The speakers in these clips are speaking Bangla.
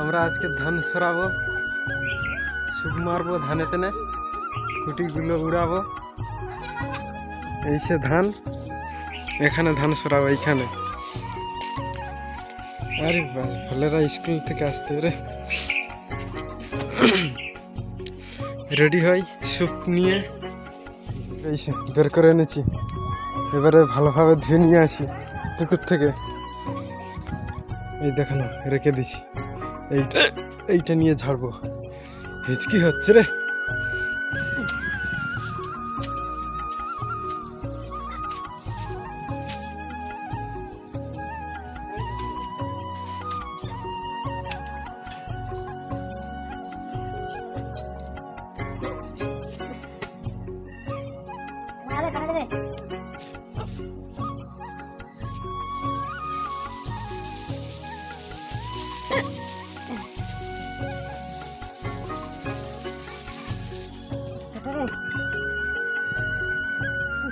আমরা আজকে ধান সরাবো সুপ মারবো ধানে তেনে কুটিগুলো উড়াবো এই সে ধান এখানে ধান সরাবো এইখানে আরে বা ছেলেরা স্কুল থেকে আসতে রে রেডি হই সুপ নিয়ে এই বের করে এনেছি। এবারে ভালোভাবে ধুয়ে নিয়ে আসি পুকুর থেকে। এই দেখানো রেখে দিছি। এইটা এইটা নিয়ে ঝাড়বো। হিচকি হচ্ছে রে।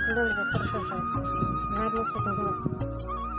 Luis de Mario Servidor.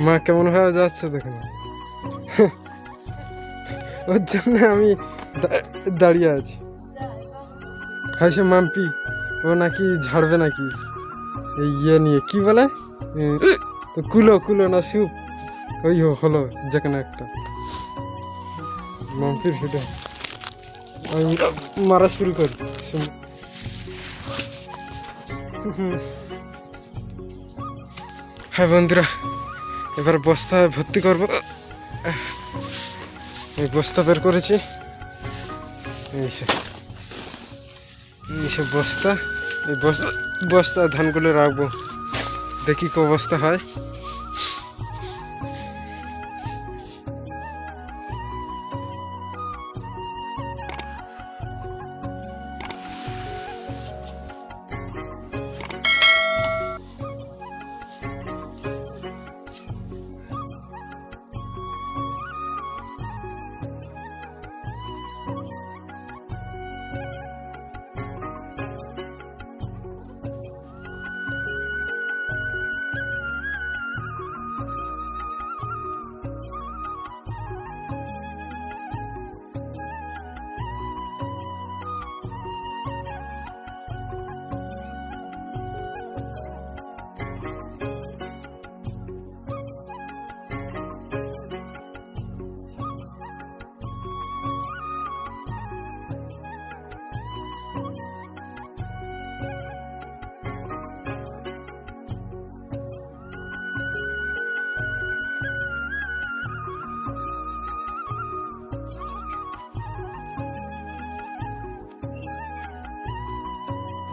মা, কেমন ভাবে যাচ্ছে দেখুন ওর জন্য আমি দাঁড়িয়ে আছি। হ্যাঁ সে মাম্পি। ও নাকি ঝাড়বে নাকি? এই ইয়ে নিয়ে, কি বলে? কুলো কুলো না সুপ ওই হো- হলো যেখানে একটা। মাম্পির ভিডিও আমি মারা শুরু করি। হ্যাঁ বন্ধুরা এবার বস্তা ভর্তি করব। এই বস্তা বের করেছি। এই সব এই সব বস্তা, এই বস্তা বস্তা ধানগুলো রাখব। দেখি অবস্থা হয়।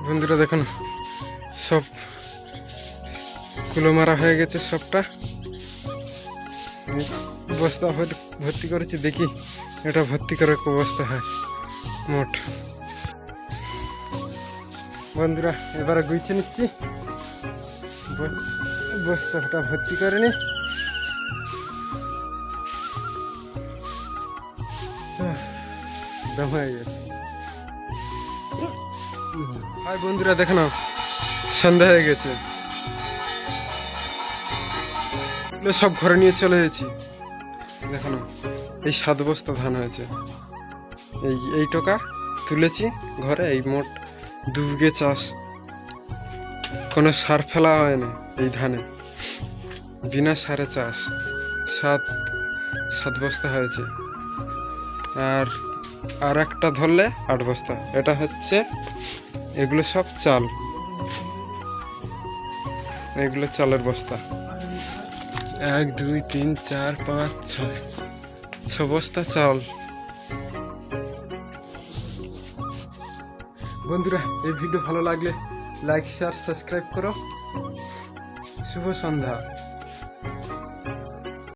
বন্ধুরা, দেখুন, সব কুলো মারা হয়ে গেছে সবটা। বস্তা ভর্তি করেছি, দেখি এটা ভর্তি করার অবস্থা হয়। মোট। বন্ধুরা, এবারে গুইছে নিচ্ছি। বস্তাটা ভর্তি করে নি। দম হয়ে গেছে। হাই বন্ধুরা, দেখো না সন্ধ্যা হয়ে গেছে। সব ঘরে নিয়ে চলে এসেছি। দেখো না এই সাত বস্তা ধান হয়েছে। এই এই টোকা তুলেছি ঘরে, এই মোট দু বিঘে চাষ। কোনো সার ফেলা হয় না এই ধানে। বিনা সারে চাষ। সাত সাত বস্তা হয়েছে। আর আর একটা ধরলে আট বস্তা। এটা হচ্ছে এগুলো সব চাল। এগুলো চালের বস্তা। এক, দুই, তিন, চার, পাঁচ, ছয়। ছ বস্তা চাল। বন্ধুরা, এই ভিডিও ভালো লাগলে লাইক শেয়ার সাবস্ক্রাইব করো। শুভ সন্ধ্যা।